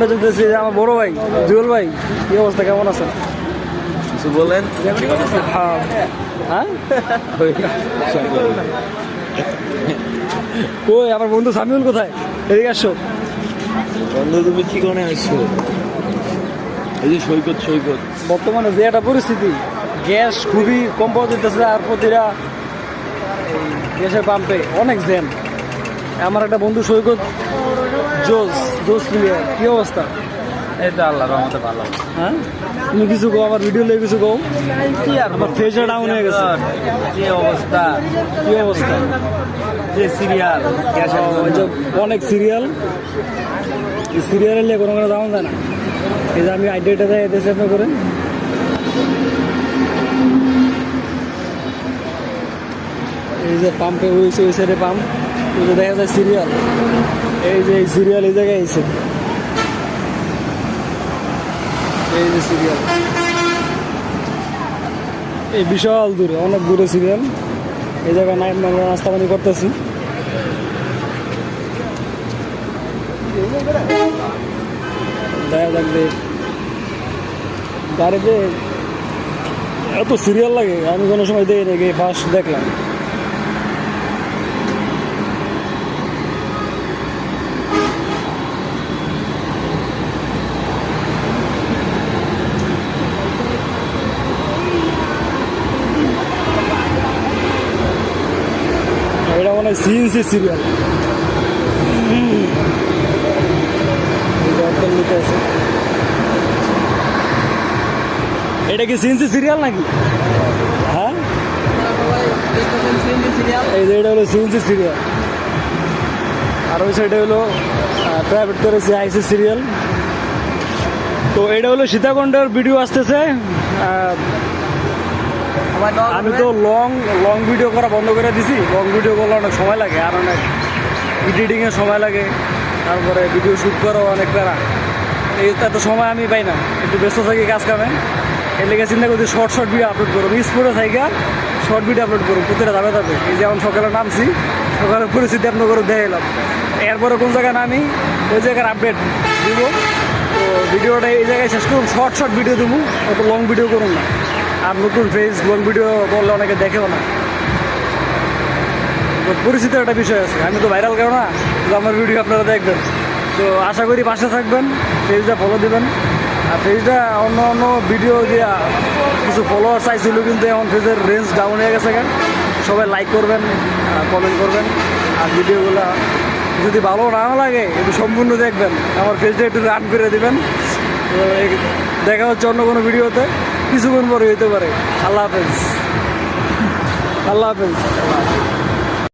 সামনে চলতেছি যে আমার বড় ভাই জুয়েল ভাই কি অবস্থা কেমন আছেন? কিছু বলেন। হ্যাঁ। হ্যাঁ? কই আমার বন্ধু সামিউল কোথায়? এদিকে আসো। বন্ধু তুমি কি করে আসছো এই যে সৈকত সৈকত। বর্তমানে যে একটা পরিস্থিতি গ্যাস খুবই কম পাওয়া যেতেছে আর প্রতিটা গ্যাসের পাম্পে অনেক জ্যাম। আমার একটা বন্ধু সৈকত জোস জোস প্লেয়ার। কি অবস্থা? এই তো রহমতে ভালো। হ্যাঁ? তুমি কিছু কো আমার ভিডিও লেগে কিছু কো কি আর আমার ফেসটা ডাউন হয়ে গেছে। যে অবস্থা? কি অবস্থা? যে সিরিয়াল অনেক সিরিয়াল সিরিয়ালের নিয়ে কোনো কোনো দাম যায় না। এই যে আমি আইডিয়াটা দেয় এতে সেভ করে এই যে পাম্পে হয়েছে ওই সাইডে পাম্প দেখা যায় সিরিয়াল এই যে সিরিয়াল এই জায়গায় এসে এই যে সিরিয়াল এই বিশাল দূরে, অনেক দূরে সিরিয়াল এই জায়গায় নাইট আমরা নাস্তা পানি করতেছি। দেখা যাক গাড়িতে এত সিরিয়াল লাগে, আমি কোনো সময় দেখি নাকি ফার্স্ট দেখলাম এটা মনে হয় সিএনসি সিরিয়াল এটা কি সিএনসি সিরিয়াল নাকি? হ্যাঁ? এই যে এটা হলো সিএনসি সিরিয়াল আর ওই সাইডে হলো প্রাইভেট করেছে আইসি সিরিয়াল তো এটা হলো সীতাকুণ্ডের ভিডিও আসতেছে আমি তো লং লং ভিডিও করা বন্ধ করে দিছি। লং ভিডিও করলে অনেক সময় লাগে আর অনেক এডিটিংয়ে সময় লাগে। তারপরে ভিডিও শ্যুট করাও অনেক প্যারা। এই এত সময় আমি পাই না। একটু ব্যস্ত থাকি কাজ কামে। এর লেগে চিন্তা করছি শর্ট শর্ট ভিডিও আপলোড করব স্পোর্টে থাইকা শর্ট ভিডিও আপলোড করব প্রতিটা যাবে যাবে এই যেমন সকালে নামছি সকালের পরিস্থিতি আপনার করে দেখে এলাম এরপরে কোন জায়গায় নামি ওই জায়গার আপডেট দিব। তো ভিডিওটা এই জায়গায় শেষ করুন শর্ট শর্ট ভিডিও দেবো অত লং ভিডিও করুন না। আর নতুন ফেস লং ভিডিও বললে অনেকে দেখেও না। তো পরিচিতির একটা বিষয় আছে। আমি তো ভাইরাল কেন না, তো আমার ভিডিও আপনারা দেখবেন। তো আশা করি পাশে থাকবেন পেজটা ফলো দিবেন। আর পেজটা অন্য অন্য ভিডিও দিয়ে কিছু ফলোয়ার চাইছিল, কিন্তু এখন পেজের রেঞ্জ ডাউন হয়ে গেছে কেন সবাই লাইক করবেন কমেন্ট করবেন। আর ভিডিওগুলো যদি ভালো না লাগে, একটু সম্পূর্ণ দেখবেন। আমার পেজটা একটু রান করে দেবেন। দেখা হচ্ছে অন্য কোনো ভিডিওতে কিছুক্ষণ পরে হইতে পারে। আল্লাহ হাফেজ। আল্লাহ হাফেজ।